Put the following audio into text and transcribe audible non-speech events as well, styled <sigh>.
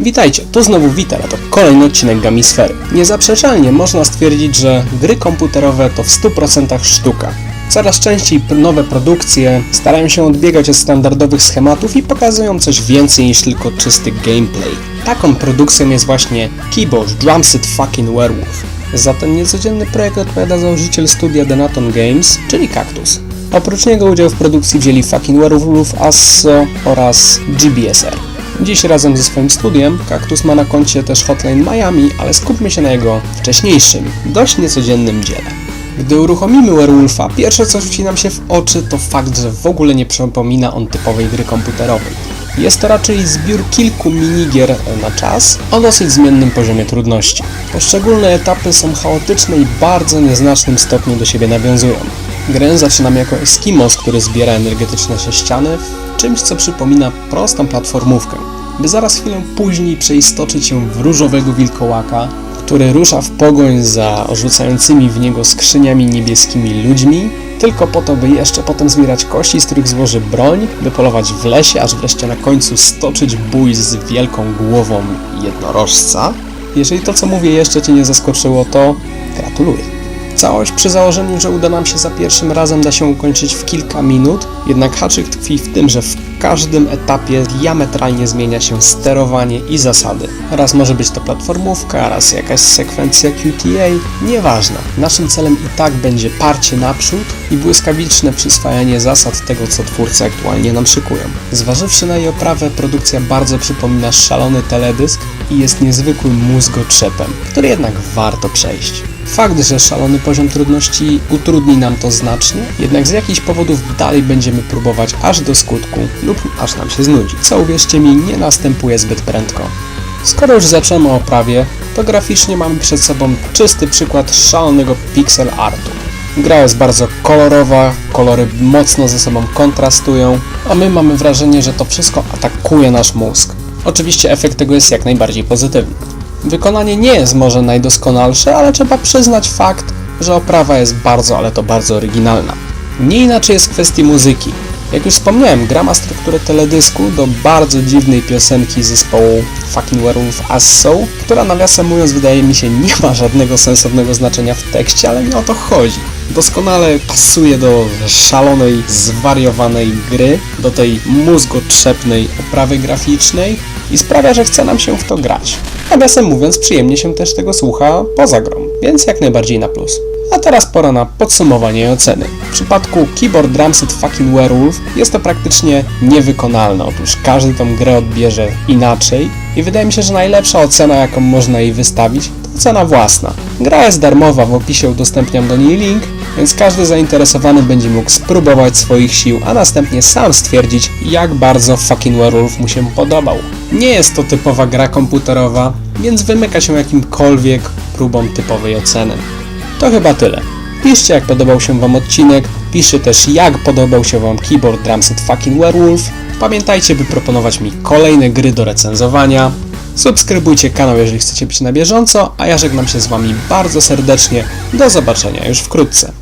Witajcie, tu znowu Witera, to kolejny odcinek Gamisfery. Niezaprzeczalnie można stwierdzić, że gry komputerowe to w 100% sztuka. Coraz częściej nowe produkcje starają się odbiegać od standardowych schematów i pokazują coś więcej niż tylko czysty gameplay. Taką produkcją jest właśnie Keyboard Drumset Fucking Werewolf. Za ten niecodzienny projekt odpowiada założyciel studia Denaton Games, czyli Cactus. Oprócz niego udział w produkcji wzięli Fucking Werewolf, Asso oraz GBSR. Dziś razem ze swoim studiem Cactus ma na koncie też Hotline Miami, ale skupmy się na jego wcześniejszym, dość niecodziennym dziele. Gdy uruchomimy Werewolfa, pierwsze co rzuci nam się w oczy to fakt, że w ogóle nie przypomina on typowej gry komputerowej. Jest to raczej zbiór kilku minigier na czas o dosyć zmiennym poziomie trudności. Poszczególne etapy są chaotyczne i bardzo nieznacznym stopniu do siebie nawiązują. Grę zaczynamy jako Eskimos, który zbiera energetyczne sześciany czymś, co przypomina prostą platformówkę, by zaraz chwilę później przeistoczyć się w różowego wilkołaka, który rusza w pogoń za rzucającymi w niego skrzyniami niebieskimi ludźmi, tylko po to, by jeszcze potem zbierać kości, z których złoży broń, by polować w lesie, aż wreszcie na końcu stoczyć bój z wielką głową jednorożca. Jeżeli to, co mówię, jeszcze Cię nie zaskoczyło, to gratuluję. Całość przy założeniu, że uda nam się za pierwszym razem da się ukończyć w kilka minut, jednak haczyk tkwi w tym, że w każdym etapie diametralnie zmienia się sterowanie i zasady. Raz może być to platformówka, raz jakaś sekwencja QTA, nieważne. Naszym celem i tak będzie parcie naprzód i błyskawiczne przyswajanie zasad tego, co twórcy aktualnie nam szykują. Zważywszy na jej oprawę, produkcja bardzo przypomina szalony teledysk i jest niezwykłym mózgotrzepem, który jednak warto przejść. Fakt, że szalony poziom trudności utrudni nam to znacznie, jednak z jakichś powodów dalej będziemy próbować aż do skutku lub aż nam się znudzi, co uwierzcie mi nie następuje zbyt prędko. Skoro już zaczęmy o oprawie, to graficznie mamy przed sobą czysty przykład szalonego pixel artu. Gra jest bardzo kolorowa, kolory mocno ze sobą kontrastują, a my mamy wrażenie, że to wszystko atakuje nasz mózg. Oczywiście efekt tego jest jak najbardziej pozytywny. Wykonanie nie jest może najdoskonalsze, ale trzeba przyznać fakt, że oprawa jest bardzo, ale to bardzo oryginalna. Nie inaczej jest w kwestii muzyki. Jak już wspomniałem, gra ma strukturę teledysku do bardzo dziwnej piosenki zespołu Fucking Werewolf Asso, która nawiasem mówiąc wydaje mi się <laughs> nie ma żadnego sensownego znaczenia w tekście, ale nie o to chodzi. Doskonale pasuje do szalonej, zwariowanej gry, do tej mózgotrzepnej oprawy graficznej i sprawia, że chce nam się w to grać. Nawiasem mówiąc, przyjemnie się też tego słucha poza grą, więc jak najbardziej na plus. A teraz pora na podsumowanie i oceny. W przypadku Keyboard Drumset Fucking Werewolf jest to praktycznie niewykonalne. Otóż każdy tą grę odbierze inaczej i wydaje mi się, że najlepsza ocena, jaką można jej wystawić, to ocena własna. Gra jest darmowa, w opisie udostępniam do niej link, więc każdy zainteresowany będzie mógł spróbować swoich sił, a następnie sam stwierdzić, jak bardzo Fucking Werewolf mu się podobał. Nie jest to typowa gra komputerowa, więc wymyka się jakimkolwiek próbom typowej oceny. To chyba tyle. Piszcie jak podobał się Wam odcinek, piszcie też jak podobał się Wam Keyboard Drumset Fucking Werewolf. Pamiętajcie by proponować mi kolejne gry do recenzowania. Subskrybujcie kanał jeżeli chcecie być na bieżąco, a ja żegnam się z Wami bardzo serdecznie. Do zobaczenia już wkrótce.